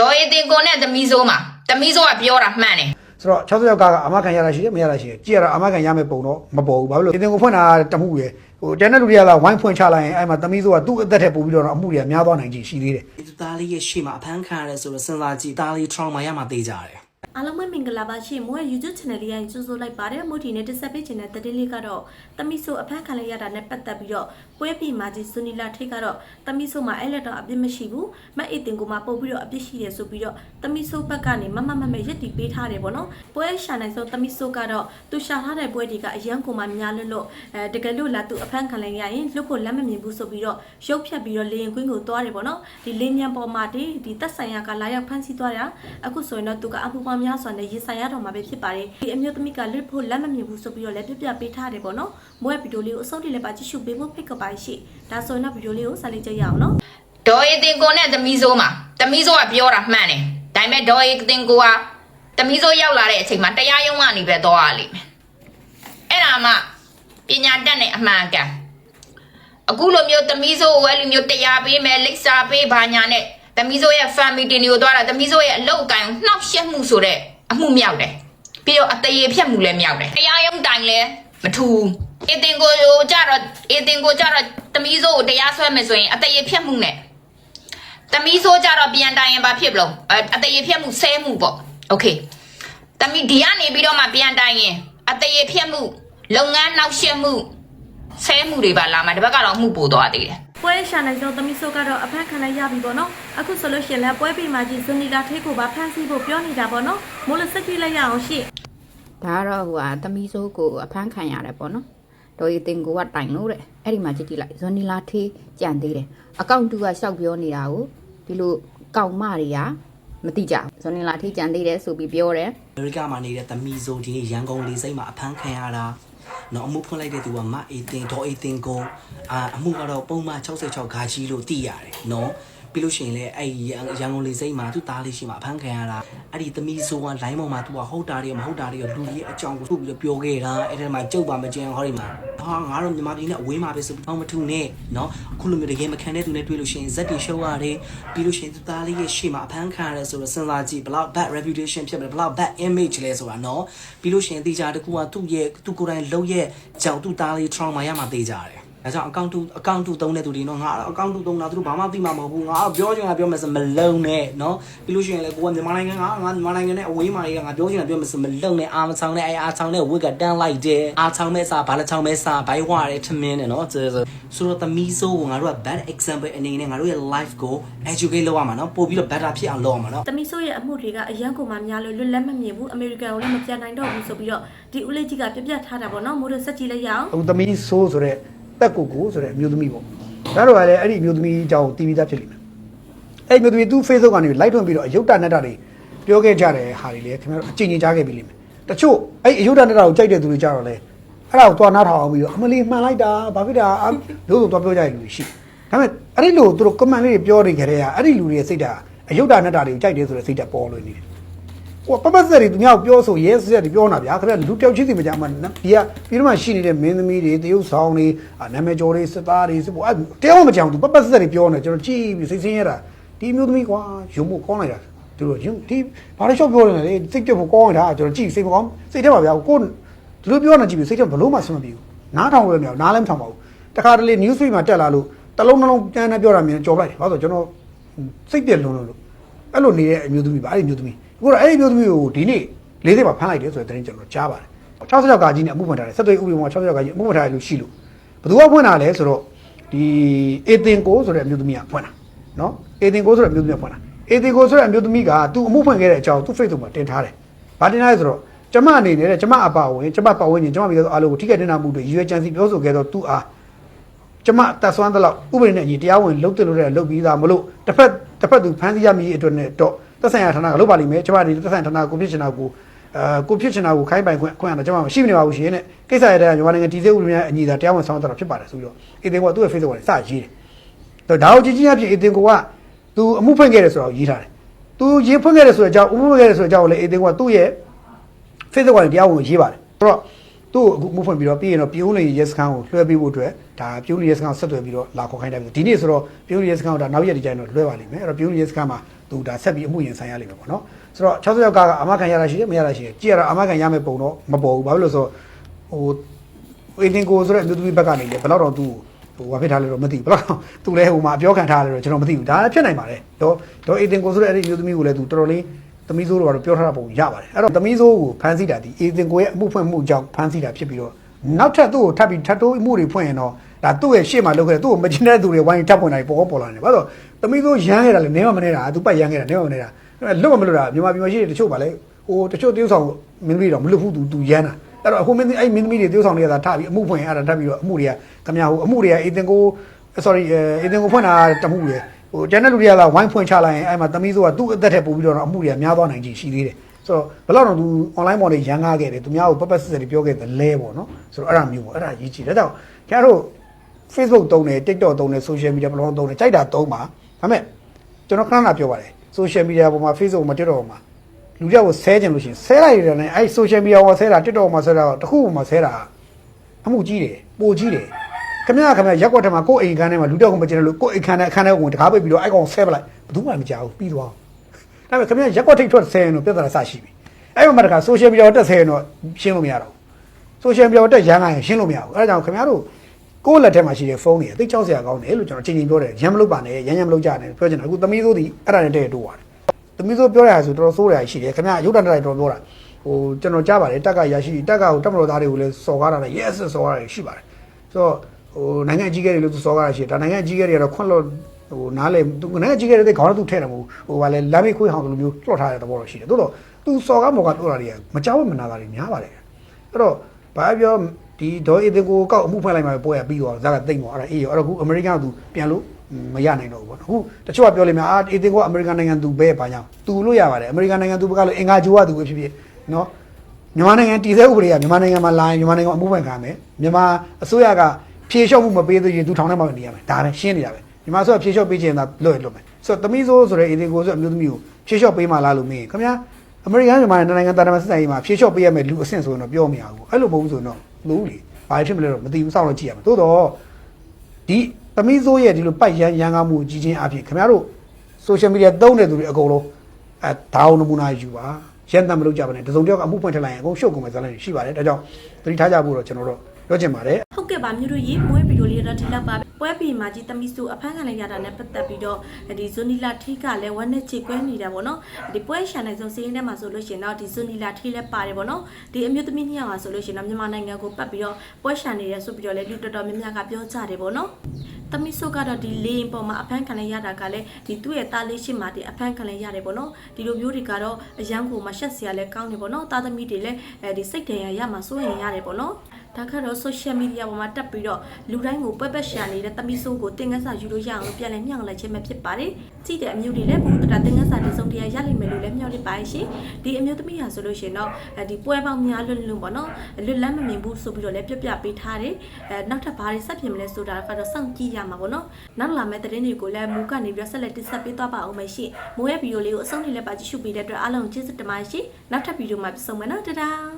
ဒေါ်အေတင်ကိုနဲ့သမီးစိုးမှာသမီးစိုးကပြောတာမှန်တယ်ဆိုတော့60ယောက်ကအမခံရတာရှိတယ်မရတာရှိတယ်ကြည့်ရတော့အမခံရမယ်ပုံတော့မပေါ်ဘူးဘာလို့လဲတင်ကိုဖွင့်တာတမှုရယ်ဟိုတန်တဲ့လူတွေကလာဝိုင်းဖွင့်ချလိုက်ရင်အဲ့မှာသမီးဆိုကသူ့အသက်ထက်ပိုပြီးတော့အမှုတွေကများသွားနိုင်ချေရှိသေးတယ်ဒီသားလေးရဲ့ရှေ့မှာအဖမ်းခံရတယ်ဆိုတော့စဉ်းစားကြည့်သားလေး trauma ရမှသိကြတယ်အားလုံးပဲမင်္ဂလာပါရှင်မိုးရဲ့ YouTube channel လေးရင်ကြိုဆိုလိုက်ပါတယ်မိုးဒီနဲ့တက်ဆက်ပေးခြင်းတဲ့တတိလေးကတော့တမိဆိုအဖမ်းခံလိုက်ရတာနဲ့ပတ်သက်ပြီးတော့ ပွဲပြည်မာကြီးစွနီလာထိတ်ကတော့တမိဆိုမှာအဲ့လက်တော့အပြစ်မရှိဘူးမက်အေတင်ကိုမှပို့ပြီးတော့အပြစ်ရှိတယ်ဆိုပြီးတော့တမိဆိုဘက်ကနေမမမမရက်တီပေးထားတယ်ပေါ့နော်ပွဲရှာနိုင်ဆုံးတမိဆိုကတော့သူရှာထားတဲ့ပွဲတွေကအရန်ကိုမှများလွတ်လို့အဲတကယ်လို့လာသူအဖမ်းခံလိုက်ရရင်လွတ်ဖို့လက်မမြင်ဘူးဆိုပြီးတော့ရုပ်ဖြတ်ပြီးတော့လေရင်ကွင်းကိုသွားတယ်ပေါ့နော်ဒီလေမြန်ပေါ်မှာဒီဒီသက်ဆိုင်ရာကလာရောက်ဖမ်းဆီးသွားတာအခုဆိုရင်တော့သူကအမှုပေါင်းများစွာနဲ့ရင်ဆိုင်ရတော့မှာပဲဖြစ်ပါတယ်ဒီအမျိုးသမီးကလွတ်ဖို့လက်မမြင်ဘူးဆိုပြီးတော့လည်းပြပြပေးထားတယ်ပေါ့နော်မွေးဗီဒီယိုလေးကိုအဆုံးထိလည်းပါကြည့်ရှုပေးဖို့ဖိတ်ကပါရှိဒါဆိုရင်တော့ဗီဒီယိုလေးကိုဆက်လက်ကြည့်ရအောင်နော်ဒေါ်အေတင်ကိုနဲ့သမီးစိုးမှာသမီးစိုးကပြောတာမှန်တယ်ဒါပေမဲ့ဒေါ်အေတင်ကိုကသမီးစိုးရောက်လာတဲ့အချိန်မှာတရားရုံးကနေပဲသွားရလိမ့်မယ်အဲ့ဒါမှပညာတတ်နဲ့အမှန်ကန်အခုလိုမျိုးသမီးစိုးကိုအဲ့လိုမျိုးတရားပေးမယ်လိပ်စာပေးဘာညာနဲ့သမီးစိုးရဲ့ family တင်တွေကိုသွားတာသမီးစိုးရဲ့အလုပ်အကံကိုနှောက်ယှက်မှုဆိုတဲ့အမှုမြောက်တယ်ပြီးတော့အတရေဖြတ်မှုလည်းမြောက်တယ်တရားရုံးတိုင်လည်း မထူဘူးအေတင်ကိုကြတော့အေတင်ကိုကြတော့သမီးစိုးကိုတရားစွဲမယ်ဆိုရင်အတရေဖြတ်မှုနဲ့ တမီးဆိုးကြတော့ပြန်တိုင်ရင်ဘာဖြစ်မလို့အအတရေဖြတ်မှုဆဲမှုပေါ့โอเคတမီးဒီကနေပြီးတော့မှပြန်တိုင်ရင်အတရေဖြတ်မှုလုပ်ငန်းနောက်ရှက်မှုဆဲမှုတွေပါလာမှာဒီဘက်ကတော့မှုပို့သွားသေးတယ် ပွဲရှာနိုင်ဆုံးတမိဆိုကတော့အဖမ်းခံလိုက်ရပြီပေါ့နော်အခုဆိုလို့ရှိရင်လည်းပွဲပြည်မာကြီးစွနီလာထိတ်ကိုပါဖမ်းဆီးဖို့ပြောနေတာပေါ့နော်မိုးလည်းစက်ကြည့်လိုက်ရအောင်ရှင့် ဒါကတော့ဟိုဟာသမီးစိုးကိုအဖမ်းခံရတယ်ပေါ့နော်ဒေါ်ရီတင်ကိုကတိုင်လို့တဲ့အဲ့ဒီမှာကြည့်ကြည့်လိုက်ဇွန်နီလာထေးကြံသေးတယ်အကောင့်တူကရှောက်ပြောနေတာကိုဒီလိုကောင်မတွေကမတိကြဘူးဇွန်နီလာထေးကြံသေးတယ်ဆိုပြီးပြောတယ်အမေရိကမှာနေတဲ့သမီးဆိုဒီနေ့ရန်ကုန်လေစိတ်မှာအဖမ်းခံရတာနော်အမှုဖွင့်လိုက်တဲ့သူကမအေတင်ဒေါ်အေတင်ကိုအာအမှုကတော့ပုံမှန်66ခါကြီးလို့သိရတယ်နော် ပြီးလို့ရှိရင်လည်းအဲ့ရန်ရန်ကုန်လေစိတ်မှာသူ့သားလေးရှိမှာအဖမ်းခံရတာအဲ့ဒီသမီးဆိုကလိုင်းပေါ်မှာသူကဟုတ်တာတွေမဟုတ်တာတွေလူကြီးအကြောင်းကိုထုတ်ပြီးတော့ပြောခဲ့တာအဲ့ဒီမှာကြုတ်ပါမကျန်ဟောဒီမှာဟာငါတို့မြန်မာပြည်နဲ့အဝေးမှာပဲဆိုပြီးတော့မထူနဲ့နော်အခုလိုမျိုးတကယ်မခံတဲ့သူနဲ့တွေ့လို့ရှိရင်ဇက်တီရှုံးရတယ်ပြီးလို့ရှိရင်သူသားလေးရဲ့ရှေ့မှာအဖမ်းခံရတယ်ဆိုတော့စဉ်းစားကြည့်ဘလောက် bad reputation ဖြစ်မယ်ဘလောက် bad image လဲဆိုတာနော်ပြီးလို့ရှိရင်တေချာတကူကသူ့ရဲ့သူကိုယ်တိုင်လုံးရဲ့ကြောင်သူ့သားလေး trauma ရမှတေချာတယ် ဒါကြောင့်အကောင့်တူအကောင့်တူသုံးတဲ့သူတွေနော်ငါအကောင့်တူသုံးတာသူတို့ဘာမှသိမှာမဟုတ်ဘူးငါပြောချင်တာပြောမယ်ဆိုမလုံနဲ့နော်ပြီးလို့ရှိရင်လည်းကိုကမြန်မာနိုင်ငံကငါမြန်မာနိုင်ငံနဲ့အဝေးမှာတွေကငါပြောချင်တာပြောမယ်ဆိုမလုံနဲ့အာမဆောင်နဲ့အဲအာဆောင်နဲ့ဝစ်ကတန်းလိုက်တယ်အာဆောင်မဲ့စာဘာလက်ချောင်းမဲ့စာဘိုင်းဝါတယ်ထမင်းနဲ့နော်ဆိုဆိုဆိုတော့သမီးဆိုးကိုငါတို့က bad example အနေနဲ့ငါတို့ရဲ့ life ကို educate လုပ်ရမှာနော်ပို့ပြီးတော့ better ဖြစ်အောင်လုပ်ရမှာနော်တမီဆိုးရဲ့အမှုတွေကအရန်ကိုမှများလို့လွတ်လပ်မမြင်ဘူးအမေရိကန်ကိုလည်းမပြန်နိုင်တော့ဘူးဆိုပြီးတော့ဒီဦးလေးကြီးကပြပြထားတာပေါ့နော်မိုးတို့စက်ကြည့်လိုက်ရအောင်အခုသမီးဆိုးဆိုတဲ့ တက်ကိုကိုဆိုတဲ့အမျိုးသမီးပေါ့ဒါတော့ကလည်းအဲ့ဒီအမျိုးသမီးအကြောင်းတီးပြီးသားဖြစ်လိမ့်မယ်အဲ့ဒီအမျိုးသမီးသူ့ Facebook ကနေ live ထွန်းပြီးတော့အယုတ်တာနက်တာတွေပြောခဲ့ကြတယ်ဟာတွေလေခင်ဗျားတို့အကျဉ်းချင်းကြားခဲ့ပြီလိမ့်မယ်တချို့အဲ့ဒီအယုတ်တာနက်တာကိုကြိုက်တဲ့သူတွေကြတော့လေအဲ့ဒါကိုသွားနားထောင်အောင်ပြီးတော့အမလီမှန်လိုက်တာဘာဖြစ်တာလို့ဆိုသွားပြောကြတဲ့လူတွေရှိဒါပေမဲ့အဲ့ဒီလိုသူတို့ comment လေးတွေပြောနေကြတဲ့ကအဲ့ဒီလူတွေရဲ့စိတ်ဓာတ်အယုတ်တာနက်တာတွေကိုကြိုက်တယ်ဆိုတဲ့စိတ်ဓာတ်ပေါ်လို့နေတယ် ဟိုပပဆက်တွေသူများကိုပြောဆိုရဲဆက်တွေပြောနေတာဗျာခင်ဗျလူတယောက်ချင်းစီမကြမှာဒီကပြီးတော့မှရှိနေတဲ့မင်းသမီးတွေတရုပ်ဆောင်တွေနာမည်ကျော်တွေစစ်သားတွေစစ်ဖို့အဲတယောက်မကြောင်သူပပဆက်တွေပြောနေကျွန်တော်ကြည့်ပြီးစိတ်ဆင်းရတာဒီမျိုးသမီးကွာရုံမို့ကောင်းလိုက်တာသူတို့ရုံဒီဘာလို့ရှော့ပြောနေလဲစိတ်ပြတ်ဖို့ကောင်းနေတာကျွန်တော်ကြည့်စိတ်မကောင်းစိတ်ထဲမှာဗျာကိုဒီလိုပြောနေကြည့်ပြီးစိတ်ထဲဘလို့မှဆွမပြေဘူးနားထောင်လို့မရဘူးနားလည်းမထောင်ပါဘူးတခါတလေ news feed မှာတက်လာလို့တလုံးနှလုံးတန်းတန်းပြောတာမြင်ကြော်လိုက်တယ်ဘာလို့ကျွန်တော်စိတ်ပြက်လုံးလို့အဲ့လိုနေတဲ့အမျိုးသမီးပါအဲ့ဒီအမျိုးသမီး အခုတော့အဲ့ဒီအမျိုးသမီးကိုဒီနေ့လေးစိတ်မှာဖမ်းလိုက်တယ်ဆိုတဲ့သတင်းကျွန်တော်ကြားပါတယ်60ယောက်ကကြီးနဲ့အမှုဖွင့်ထားတယ်ဆက်သွယ်ဥပဒေမှာ60ယောက်ကကြီးအမှုဖွင့်ထားတယ်လို့ရှိလို့ဘယ်သူကဖွင့်တာလဲဆိုတော့ဒီအေတင်ကိုဆိုတဲ့အမျိုးသမီးကဖွင့်တာနော်အေတင်ကိုဆိုတဲ့အမျိုးသမီးကဖွင့်တာအေတင်ကိုဆိုတဲ့အမျိုးသမီးကသူအမှုဖွင့်ခဲ့တဲ့အကြောင်းသူ Facebook မှာတင်ထားတယ်ဘာတင်ထားလဲဆိုတော့ကျမအနေနဲ့ကျမအပါဝင်ကျမပတ်ဝန်းကျင်ကျမမိသားစုအားလုံးကိုထိခိုက်တင်နာမှုတွေရွေးချယ်စီပြောဆိုခဲ့တော့သူအားကျမတက်ဆွမ်းသလောက်ဥပဒေနဲ့အညီတရားဝင်လုပ်တယ်လို့လည်းလုပ်ပြီးသားမလို့တစ်ဖက်တစ်ဖက်သူဖမ်းဆီးရမည်အတွက်နဲ့တော့ သက်ဆိုင်ရာဌာနကလုပ်ပါလိမ့်မယ်ကျမဒီသက်ဆိုင်ရာဌာနကိုဖြစ်ချင်တာကိုအဲကိုဖြစ်ချင်တာကိုခိုင်းပိုင်ခွင့်ခွင့်ရတာကျမမရှိမနေပါဘူးရှင်တဲ့ကိစ္စရတဲ့မြန်မာနိုင်ငံတည်ဆဲဥပဒေများအညီသာတရားဝင်ဆောင်ရွက်တာဖြစ်ပါတယ်ဆိုပြီးတော့အေတင်ကသူ့ရဲ့ Facebook ကနေစရေးတယ်ဒါတော့ဒါကိုကြည့်ချင်းအဖြစ်အေတင်ကသူအမှုဖွင့်ခဲ့တယ်ဆိုတော့ရေးထားတယ်သူရေးဖွင့်ခဲ့တယ်ဆိုတဲ့အကြောင်းအမှုဖွင့်ခဲ့တယ်ဆိုတဲ့အကြောင်းကိုလည်းအေတင်ကသူ့ရဲ့ Facebook ကနေတရားဝင်ရေးပါတယ်ဆိုတော့သူ့ကိုအခုမှုဖွင့်ပြီးတော့ပြီးရင်တော့ပြုံးနေရဲစခန်းကိုလွှဲပေးဖို့အတွက်ဒါပြုံးနေရဲစခန်းကိုဆက်သွယ်ပြီးတော့လာခေါ်ခိုင်းတယ်ဒီနေ့ဆိုတော့ပြုံးနေရဲစခန်းကိုဒါနောက်ရက်ဒီကျရင်တော့လွှဲပါလိမ့်မယ်အဲ့တော့ပြုံးနေရဲစခန်းမှာ သူဒါဆက်ပြီးအမှုရင်ဆိုင်ရလိမ့်မယ်ပေါ့နော်ဆိုတော့60ယောက်ကအမခံရတာရှိတယ်မရတာရှိတယ်ကြည့်ရတာအမခံရမယ်ပုံတော့မပေါ်ဘူးဘာဖြစ်လို့လဲဆိုတော့ဟိုအင်းတင်ကိုဆိုတဲ့အမျိုးသမီးဘက်ကနေလေဘယ်တော့တော့သူဟိုဘာဖြစ်ထားလဲတော့မသိဘူးဘယ်တော့သူလည်းဟိုမှာအပြောခံထားတယ်တော့ကျွန်တော်မသိဘူးဒါလည်းဖြစ်နိုင်ပါတယ်တော့တော့အင်းတင်ကိုဆိုတဲ့အဲ့ဒီအမျိုးသမီးကိုလည်းသူတော်တော်လေးသမီးဆိုးတော့ပြောထားတာပုံရပါတယ်အဲ့တော့သမီးဆိုးကိုဖမ်းဆီးတာဒီအင်းတင်ကိုရဲ့အမှုဖွင့်မှုကြောင့်ဖမ်းဆီးတာဖြစ်ပြီးတော့နောက်ထပ်သူ့ကိုထပ်ပြီးထပ်တိုးမှုတွေဖွင့်ရင်တော့ဒါသူ့ရဲ့ရှေ့မှာလုပ်ခဲ့တဲ့သူ့ကိုမကျင်တဲ့သူတွေဝိုင်းထပ်ဖွင့်တာပေါ်ပေါ်လာတယ်ဘာလို့ သမီးဆိုးရမ်းခဲ့တာလေနေမမနေတာသူပတ်ရမ်းခဲ့တာနေမမနေတာလွတ်မလွတ်တာမြန်မာပြည်မှာရှိတဲ့တချို့ပါလေဟိုတချို့တယောက်ဆောင်မင်းသမီးတော့မလွတ်ဘူးသူသူရမ်းတာအဲ့တော့အခုမင်းအဲ့မင်းသမီးတွေတယောက်ဆောင်တွေကသာထပြီးအမှုဖွင့်အဲ့ဒါထပ်ပြီးတော့အမှုတွေကခမရဟိုအမှုတွေကအေးတင်ကို sorry အေးတင်ကိုဖွင့်တာတမှုရယ်ဟိုကျန်တဲ့လူတွေကလာဝိုင်းဖွင့်ချလိုက်ရင်အဲ့မှာသမီးဆိုးကသူ့အသက်ထက်ပိုပြီးတော့အမှုတွေကများသွားနိုင်ကြရှိသေးတယ်ဆိုတော့ဘယ်တော့တော့သူ online ပေါ်နေရန်ကားခဲ့တယ်သူများကိုပပစစ်စစ်ပြောခဲ့တယ်လဲပေါ့နော်ဆိုတော့အဲ့ဒါမျိုးပေါ့အဲ့ဒါရေးကြည့်ဒါကြောင့်ခင်ဗျားတို့ Facebook တုံးတယ် TikTok တုံးတယ် social media platform တုံးတယ်ကြိုက်တာတုံးပါ ဒါပေမဲ့ကျွန်တော်ခဏခဏပြောပါတယ် social media ပေါ်မှာ Facebook မှာ TikTok ပေါ်မှာလူကြောက်ကိုဆဲကြင်လို့ရှိရင်ဆဲလိုက်ရတယ်နဲ့အဲ့ social media ပေါ်ဆဲတာ TikTok ပေါ်မှာဆဲတာတခုပေါ်မှာဆဲတာအမှုကြီးတယ်ပိုကြီးတယ်ခင်ဗျားခင်ဗျားရက်ွက်ထဲမှာကိုယ်အိမ်ခန်းထဲမှာလူတောက်ကိုမကျင်လို့ကိုယ်အိမ်ခန်းထဲအခန်းထဲဝင်တကားပိတ်ပြီးတော့အဲ့ကောင်ဆဲပလိုက်ဘယ်သူမှမကြောက်ဘူးပြီးသွားအောင်ဒါပေမဲ့ခင်ဗျားရက်ွက်ထိတ်ထွက်ဆဲရင်တော့ပြဿနာစရှိပြီအဲ့မှာတခါ social media တက်ဆဲရင်တော့ရှင်းလို့မရတော့ဘူး social media တက်ရမ်းလာရင်ရှင်းလို့မရဘူးအဲ့ဒါကြောင့်ခင်ဗျားတို့ ကိုယ့်လက်ထဲမှာရှိတဲ့ဖုန်းတွေအသိကြောက်စရာကောင်းတယ်လို့ကျွန်တော်ချိန်ချိန်ပြောတယ်ရမ်းမလုပ်ပါနဲ့ရမ်းရမ်းမလုပ်ကြနဲ့ပြောချင်တာအခုသမီးစိုးဒီအဲ့ဒါနဲ့တည့်တိုးပါတယ်သမီးစိုးပြောရတာဆိုတော်တော်ဆိုးရရှိတယ်ခင်ဗျာရုပ်တံတိုက်တော်ပြောတာဟိုကျွန်တော်ကြားပါတယ်တက်ကရရှိတက်ကဟိုတက်မတော်သားတွေကိုလည်းစော်ကားတာလည်း yes စော်ကားတာရှိပါတယ်ဆိုတော့ဟိုနိုင်ငံအကြီးအကဲတွေလို့သူစော်ကားတာရှိတယ်ဒါနိုင်ငံအကြီးအကဲတွေကတော့ခွန့်လို့ဟိုနားလေသူနိုင်ငံအကြီးအကဲတွေခေါင်းတော့သူထဲတယ်မဟုတ်ဟိုကလည်းလမ်းမေးခွေးဟောင်းလိုမျိုးလွှတ်ထားတဲ့သဘောတော့ရှိတယ်သို့တော့သူစော်ကားမော်ကပြောတာတွေကမကြောက်မနာတာတွေများပါတယ်အဲ့တော့ဘာပြော ဒီဒေါ်အေတင်ကိုကောက်အမှုဖွင့်လိုက်မှပွဲရပြီးတော့ဇာကတိတ်မော်အဲ့ဒါအေးရောအဲ့တော့ခုအမေရိကန်ကသူပြန်လို့မရနိုင်တော့ဘူးပေါ့အခုတချို့ကပြောလိမ့်မယ်အာအေတင်ကိုကအမေရိကန်နိုင်ငံသူပဲဘာကြောင့်သူလို့ရပါတယ်အမေရိကန်နိုင်ငံသူဘက်ကလို့အင်္ဂါဂျိုးကသူပဲဖြစ်ဖြစ်နော်မြန်မာနိုင်ငံတည်ဆဲဥပဒေကမြန်မာနိုင်ငံမှာလာရင်မြန်မာနိုင်ငံအမှုဖွင့်ခံမယ်မြန်မာအစိုးရကဖြေလျှော့မှုမပေးသေးရင်သူထောင်ထဲမှာနေရမယ်ဒါပဲရှင်းနေတာပဲမြန်မာအစိုးရဖြေလျှော့ပေးချင်တာလွတ်ရလွတ်မယ်ဆိုတော့သမီးဆိုးဆိုတဲ့အေတင်ကိုဆိုအမျိုးသမီးကိုဖြေလျှော့ပေးမှလားလို့မင်းခင်ဗျာအမေရိကန်မြန်မာနိုင်ငံတာတမန်စစ်ဆိုင်မှာဖြေလျှော့ပေးရမယ်လူအဆင့်ဆိုရင်တော့ပြောမရဘူးအဲ့လိုမဟုတ်ဘူးဆိုရင်တော့ မဟုတ်လေဘာဖြစ်မလဲတော့မသိဘူးစောင့်လို့ကြည့်ရမယ်သို့တော့ဒီသမီးဆိုးရဲ့ဒီလိုပိုက်ရန်ရန်ကားမှုကြီးချင်းအဖြစ်ခင်ဗျားတို့ social media သုံးတဲ့သူတွေအကုန်လုံးအဲဒါအောင်နမူနာယူပါရန်တမ်းမလုပ်ကြပါနဲ့တစုံတစ်ယောက်ကအမှုဖွင့်ထလိုက်ရင်အကုန်ရှုပ်ကုန်မယ်ဇာတ်လမ်းတွေရှိပါတယ်ဒါကြောင့်သတိထားကြဖို့တော့ကျွန်တော်တို့ ပြောချင်ပါတယ်ဟုတ်ကဲ့ပါမြို့တို့ရေမွေးဗီဒီယိုလေးတော့ဒီလောက်ပါပဲပွဲပီမှာကြီးတမီစုအဖမ်းခံလိုက်ရတာနဲ့ပတ်သက်ပြီးတော့ဒီဇွန်နီလာထိကလည်းဝမ်းနဲ့ချေကွဲနေတာပေါ့နော်ဒီပွဲရှာနိုင်ဆုံးစီးရင်ထဲမှာဆိုလို့ရှိရင်တော့ဒီဇွန်နီလာထိလည်းပါတယ်ပေါ့နော်ဒီအမျိုးသမီးနှစ်ယောက်ဟာဆိုလို့ရှိရင်တော့မြန်မာနိုင်ငံကိုပတ်ပြီးတော့ပွဲရှာနေရဲဆိုပြီးတော့လည်းလူတော်တော်များများကပြောကြတယ်ပေါ့နော်တမီဆုကတော့ဒီလေရင်ပေါ်မှာအဖမ်းခံလိုက်ရတာကလည်းဒီသူ့ရဲ့တားလေးရှိမှဒီအဖမ်းခံလိုက်ရတယ်ပေါ့နော်ဒီလိုမျိုးတွေကတော့အရန်ကိုမရှက်စရာလည်းကောင်းနေပေါ့နော်တာသမီတွေလည်းအဲဒီစိတ်တရရမှာစိုးရင်ရတယ်ပေါ့နော်ဒါကတော့ social media ပေါ်မှာတက်ပြီးတော့လူတိုင်းကိုပွက်ပက်ရှာနေတဲ့တမီဆိုးကိုတင်ငန်းစာယူလို့ရအောင်လို့ပြန်လည်မျှော်လိုက်ခြင်းပဲဖြစ်ပါတယ်။ကြည့်တဲ့အမျိုးတွေလည်းဘုဒ္ဓတာတင်ငန်းစာတစ်စုံတရာရလိမ့်မယ်လို့လည်းမျှော်လင့်ပါရှင်။ဒီအမျိုးသမီးဟာဆိုလို့ရှိရင်တော့အဲဒီပွဲပေါင်းများလွတ်လွတ်ပေါ့နော်။လွတ်လပ်မမြင်ဘူးဆိုပြီးတော့လည်းပြပြပေးထားတယ်။အဲနောက်ထပ်ဘာတွေဆက်ဖြစ်မလဲဆိုတာကတော့စောင့်ကြည့်ရမှာပေါ့နော်။နောက်လာမယ့်သတင်းတွေကိုလည်းမူကနေပြီးတော့ဆက်လက်တင်ဆက်ပေးသွားပါအောင်မယ်ရှင်။မိုးရဲ့ဗီဒီယိုလေးကိုအဆုံးထိလည်းပါကြည့်ရှုပေးတဲ့အတွက်အားလုံးကျေးဇူးတင်ပါတယ်ရှင်။နောက်ထပ်ဗီဒီယိုမှာပြန်ဆုံမယ်နော်။တဒါ